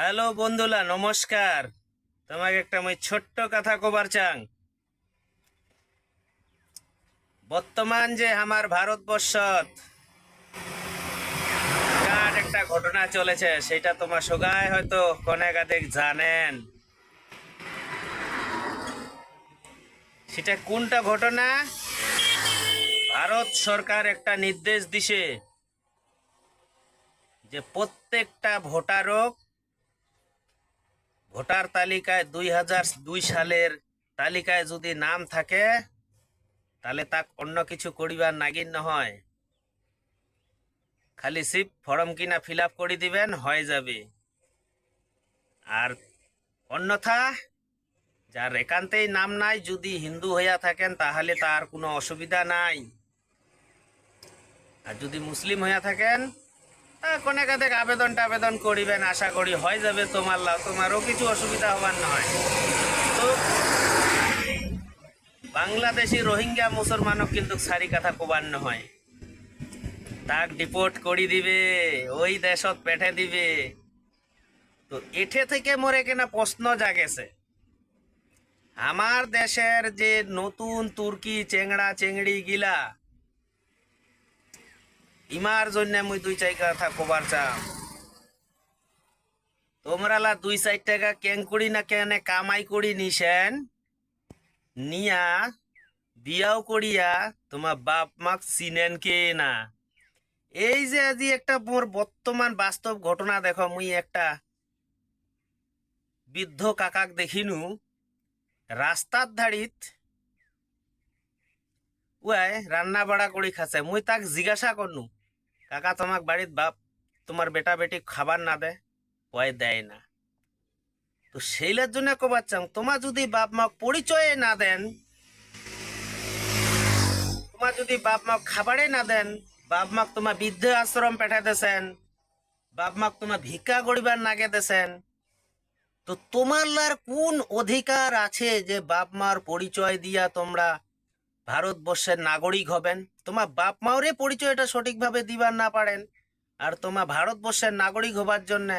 Hello বন্ধুলা নমস্কার। তোমাকে একটা মই ছোট্ট কথা কবার চাং। বর্তমান যে আমার ভারতবর্ষত একটা ঘটনা চলেছে, সেটা তোমার সোগায় হয়তো কনেক আদেক জানেন। সেটা কোনটা ঘটনা? ভারত সরকার একটা নির্দেশ দিছে যে প্রত্যেকটা ভোটারক ভোটার তালিকায় দুই হাজার দুই সালের তালিকায় যদি নাম থাকে, তাহলে তাক অন্য কিছু করিবার নাগিন নহয়। খালি সিপ ফর্ম কিনা ফিল আপ করে দিবেন, হয়ে যাবে। আর অন্যথা, যার একান্তেই নাম নাই, যদি হিন্দু হইয়া থাকেন, তাহলে তার কোনো অসুবিধা নাই। আর যদি মুসলিম হইয়া থাকেন কোনে কাতে আবেদনটা আবেদন করিবেন, আশা করি হয়ে যাবে তোমার লাভ। তোমারও কিছু অসুবিধা হবার নয়। তো বাংলাদেশি রোহিঙ্গা মুসলমানও কিন্তু সারি কথা কবার নহয় তাক ডিপোর্ট করি দিবে, ওই দেশত পেঠে দিবে। তো এঠে থেকে মোরে কেনা প্রশ্ন জাগেছে। আমার দেশের যে নতুন তুর্কি চেংড়া, চেংড়ি গিলা ইমার জন্য মুই দুই চাই কথা কবার চাম। তোমরালা দুই চার টাকা কেং করি না কেনে কামাই করি নিছেন নিয়া, বিয়াও করিয়া তোমার বাপ মাক চিনেন কে না? এই যে আজি একটা মোর বর্তমান বাস্তব ঘটনা দেখো, মুই একটা বৃদ্ধ কাকাক দেখিনু। রাস্তার ধাড়িত উয়াই রান্না বাড়া করি খাচ্ছে, মুই তাক জিজ্ঞাসা করনু কাকা, তোমাক বাড়িত বাপ তোমার বেটা বেটি খাবার না দে ওয়াই দেয় না। তো সেইলের জন্য কবার চাম তোমার যদি বাপ মা পরিচয় না দেন তোমার যদি বাপ মা খাবারে না দেন, বাপ মাক তোমার বৃদ্ধ আশ্রম পেঠা দেছেন, বাপ মাক তোমার ভিক্ষা করিবার নাগে দেছেন, তো তোমার কোন অধিকার আছে যে বাপ মার পরিচয় দিয়া তোমরা ভারতবর্ষের নাগরিক হবেন? তোমার বাপ মাওরে পরিচয়টা সঠিকভাবে দিবার না পারেন। আর তোমার ভারতবর্ষের নাগরিক হবার জন্য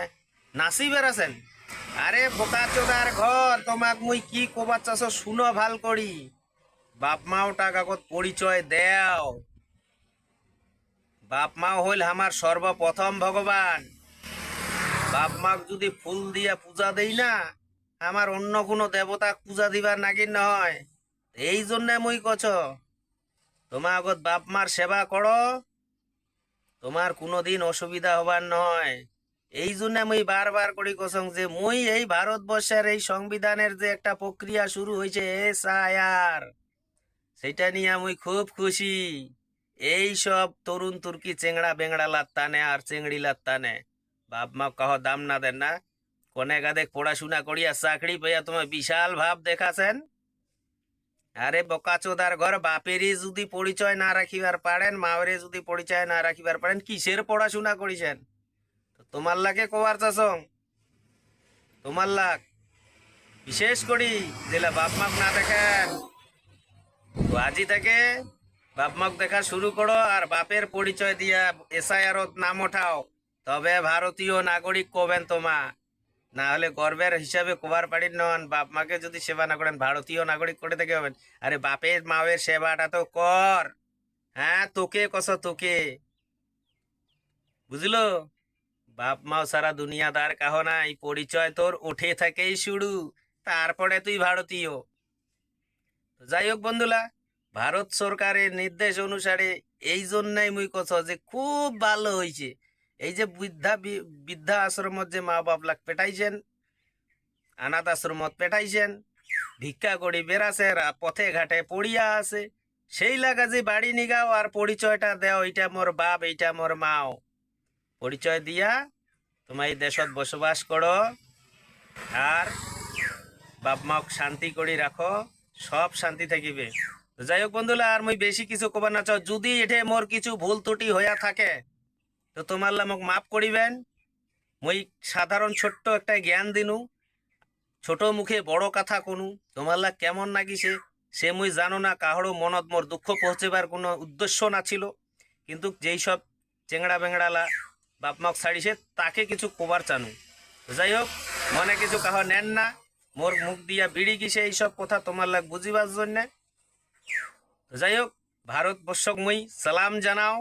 নাসি বেড়াছেন আরে বোকা চোদার ঘর, তোমাক মুই কি কবার চাষ শুনো ভালো করি। বাপ মাওটা কাগজ পরিচয় দেও। বাপ মাও হইল আমার সর্বপ্রথম ভগবান। বাপ মাক যদি ফুল দিয়া পূজা দেই না, আমার অন্য কোনো দেবতা পূজা দিবার নাগিন নহয়। এই জন্য মুই কছ তোমার আগত বাপ মার সেবা করো। তোমার কোনোদিন অসুবিধা হবার নয় এই জন্য মুই বারবার করি কসং যে, মুই এই ভারতবর্ষের এই সংবিধানের যে একটা প্রক্রিয়া শুরু হয়েছে এস আর সেটা নিয়ে মুই খুব খুশি। এই সব তরুণ তুর্কি চেংড়া বেংড়া লাত্তানে আর চেংড়ি লাত্তানে। বাপ মা কহ, দাম না দেন না। কনে গাদে পড়াশোনা করিয়া চাকরি পাইয়া তোমার বিশাল ভাব দেখাছেন। আরে বোকাচোদার ঘর, বাপেরই যদি পরিচয় না রাখিবার পারেন, মাওরে যদি পরিচয় না রাখিবার পারেন, কিসের পড়াশোনা করিছেন? তোমার লাগে কোয়ার চাষং? তোমার লাগ। বিশেষ করি, যেলা বাপ মাক না দেখেন। তো আজি থেকে বাপ মাক দেখা শুরু করো আর বাপের পরিচয় দিয়া এসআইআর নাম ওঠাও। তবে ভারতীয় নাগরিক কবেন তোমা? না হলে গর্বের হিসাবে কোবার পাড়ির নন, বাপ মাকে যদি সেবা না করেন, ভারতীয় নাগরিক করে থেকে হবেন। আরে বাপের মায়ের সেবাটা তো কর। হ্যাঁ তোকে কস, তোকে। বুঝলো? বাপ মাও সারা দুনিয়াদার কাহ না এই পরিচয় তোর উঠে থাকেই শুরু। তারপরে তুই ভারতীয়। যাই হোক বন্ধুলা ভারত সরকারের নির্দেশ অনুসারে এই জন্যই মুই কছ যে খুব ভালো হয়েছে এই যে বৃদ্ধা বৃদ্ধা আশ্রমত যে মা বাপলাক পেটাইছেন অনাথ আশ্রমত পেটাইছেন, ভিক্ষা করি বেড়াছে পথে ঘাটে পড়িয়া আছে, সেই লাগা যে বাড়ি নিগাও আর পরিচয়টা দেও, এইটা মোর বাপ, এইটা মোর মাও। পরিচয় দিয়া তোমার দেশত বসবাস করো আর বাপ মাক শান্তি করে রাখো, সব শান্তি থাকিবে। যাই হোক বন্ধুলা আর মুই বেশি কিছু কবার না চাও, যদি এঠে মোর কিছু ভুল ত্রুটি হইয়া থাকে তো তোমার মোক মাফ করিবেন। মই সাধারণ ছোট্ট একটা জ্ঞান দিনু। ছোট মুখে বড় কথা কোনো। তোমার লাগ কেমন নাগিছে, সে মুই জানো না কাহড়ো মনত মোর দুঃখ পৌঁছেবার কোনো উদ্দেশ্য না ছিল। কিন্তু যেই সব চেংড়া বেংড়ালা বাপ মাক ছাড়িছে, তাকে কিছু কবার চানু। যাই হোক, মনে কিছু কাহ নেন না। মোর মুখ দিয়া বিড়ি কিসে এইসব কথা তোমার লাগ বুঝিবার জন্যে। যাই হোক, ভারতবর্ষক মুই সালাম জানাও।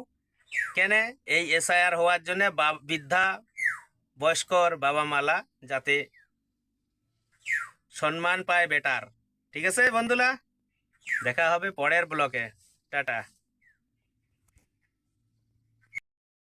কেনে? এই এসআইআর হওয়ার জন্য বৃদ্ধা, বয়স্কর বাবা মালা যাতে সম্মান পায় বেটার। ঠিক আছে বন্ধুরা? দেখা হবে পরের ব্লকে। টাটা।